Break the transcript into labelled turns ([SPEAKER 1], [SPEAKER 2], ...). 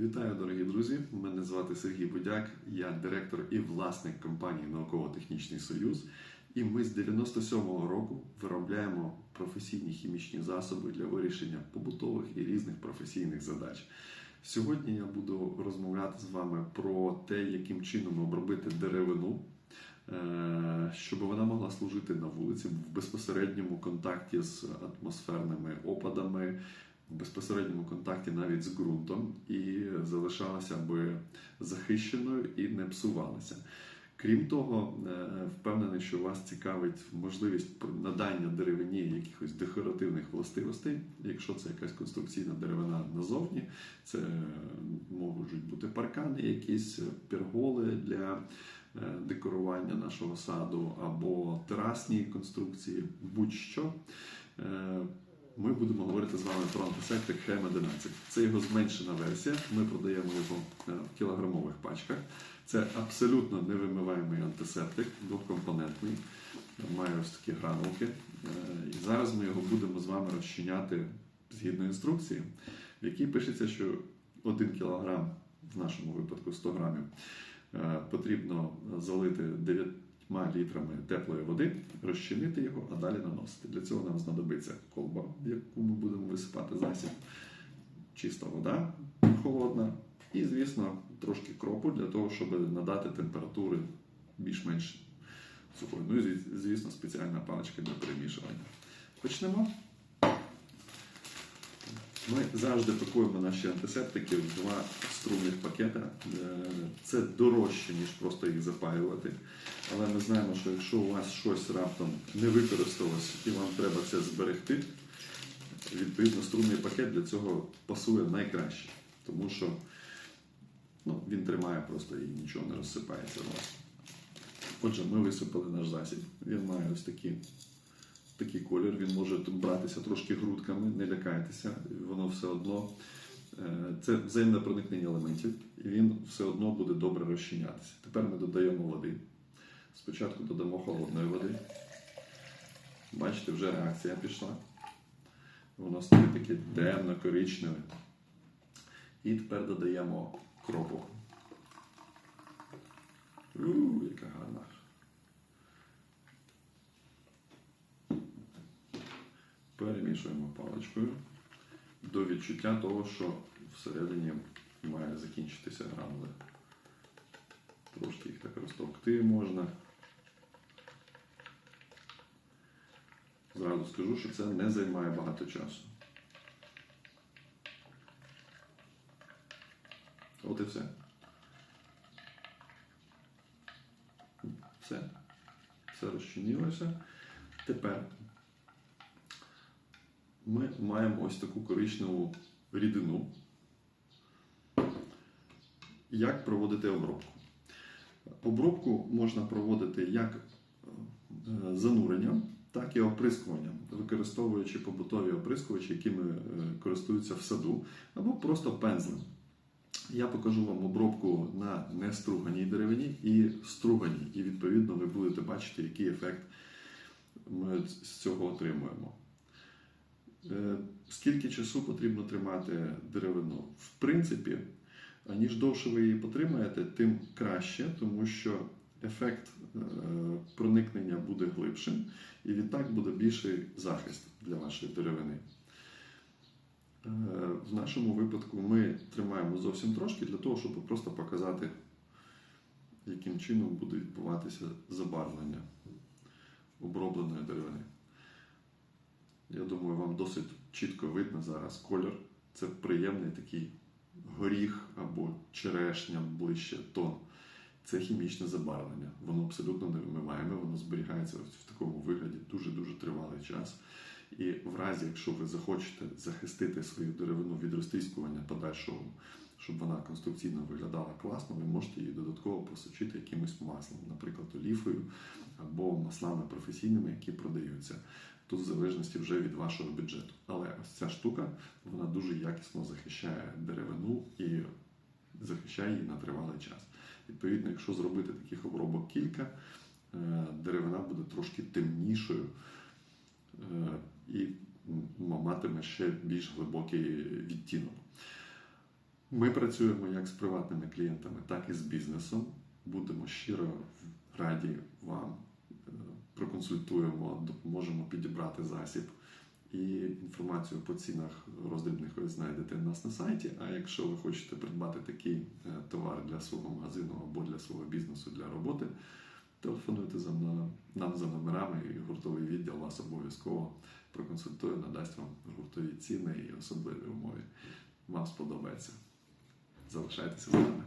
[SPEAKER 1] Вітаю, дорогі друзі! Мене звати Сергій Будяк, я директор і власник компанії Науково-технічний Союз. І ми з 97-го року виробляємо професійні хімічні засоби для вирішення побутових і різних професійних задач. Сьогодні я буду розмовляти з вами про те, яким чином обробити деревину, е, щоб вона могла служити на вулиці в безпосередньому контакті з атмосферними опадами, безпосередньому контакті навіть з ґрунтом і залишалася би захищеною і не псувалася. Крім того, е, впевнений, що вас цікавить можливість надання деревині якихось декоративних властивостей. Якщо це якась конструкційна деревина назовні, це можуть бути паркани, якісь перголи для е, декорування нашого саду або терасні конструкції, будь-що. Ми будемо говорити з вами про антисептик ХМ11. Це його зменшена версія. Ми продаємо його е, в кілограмових пачках. Це абсолютно невимиваємий антисептик, двокомпонентний. Має ось такі гранулки. Е, І зараз ми його будемо з вами розчиняти згідно інструкції, в якій пишеться, що 1 кг, в нашому випадку 100 грамів, е, потрібно залити 9 літрами теплої води, розчинити його, а далі наносити. Для цього нам знадобиться колба, в яку ми будемо висипати засіб, чиста вода холодна, і, звісно, трошки кропу для того, щоб надати температури більш-менш сухої. Ну і, звісно, спеціальна паличка для перемішування. Почнемо. Ми завжди пакуємо наші антисептики в два струнних пакета. Е, Це дорожче, ніж просто їх запаювати. Але ми знаємо, що якщо у вас щось раптом не використалось і вам треба це зберегти, відповідно струнний пакет для цього пасує найкраще. Тому що ну, він тримає просто і нічого не розсипається у вас. Отже, ми висипали наш засіб. Він має ось такі такий колір, він може братися трошки грудками, не лякайтеся, воно все одно. е, Це взаємне проникнення елементів, і він все одно буде добре розчинятися. Тепер ми додаємо води. Спочатку додамо холодної води. Бачите, вже реакція пішла. Воно стає таке темно-коричневе. І тепер додаємо кропу. У, яка гарна. Перемішуємо паличкою до відчуття того, що всередині має закінчитися гранули. Трошки їх так розтовкти можна. Зразу скажу, що це не займає багато часу. От і все. Все. Все розчинилося. Тепер ми маємо ось таку коричневу рідину. Як проводити обробку? Обробку можна проводити як е, зануренням, так і оприскуванням, використовуючи побутові оприскувачі, якими е, користуються в саду, або просто пензлем. Я покажу вам обробку на неструганій деревині і струганій, і відповідно ви будете бачити, який ефект ми з цього отримуємо. Е, Скільки часу потрібно тримати деревину? В принципі, ніж довше ви її потримаєте, тим краще, тому що ефект е, проникнення буде глибшим, і відтак буде більший захист для вашої деревини. Е, В нашому випадку ми тримаємо зовсім трошки для того, щоб просто показати, яким чином буде відбуватися забарвлення обробленої деревини. Я думаю, вам досить чітко видно зараз колір. Це приємний такий горіх або черешня ближче тон. Це хімічне забарвлення. Воно абсолютно невимиваєме, воно зберігається в такому вигляді дуже-дуже тривалий час. І в разі, якщо ви захочете захистити свою деревину від розтріскування подальшого, щоб вона конструкційно виглядала класно, ви можете її додатково просочити якимось маслом, наприклад, оліфою або маслами професійними, які продаються. Тут в залежності вже від вашого бюджету. Але ось ця штука вона дуже якісно захищає деревину і захищає її на тривалий час. Відповідно, якщо зробити таких обробок кілька, е, деревина буде трошки темнішою е, і матиме ще більш глибокий відтінок. Ми працюємо як з приватними клієнтами, так і з бізнесом. Будемо щиро раді вам. Проконсультуємо, допоможемо підібрати засіб. І інформацію по цінах роздрібних ви знайдете у нас на сайті. А якщо ви хочете придбати такий е, товар для свого магазину або для свого бізнесу для роботи, телефонуйте за нам за номерами, і гуртовий відділ вас обов'язково проконсультує, надасть вам гуртові ціни і особливі умови. Вам сподобається. Залишайтеся з нами.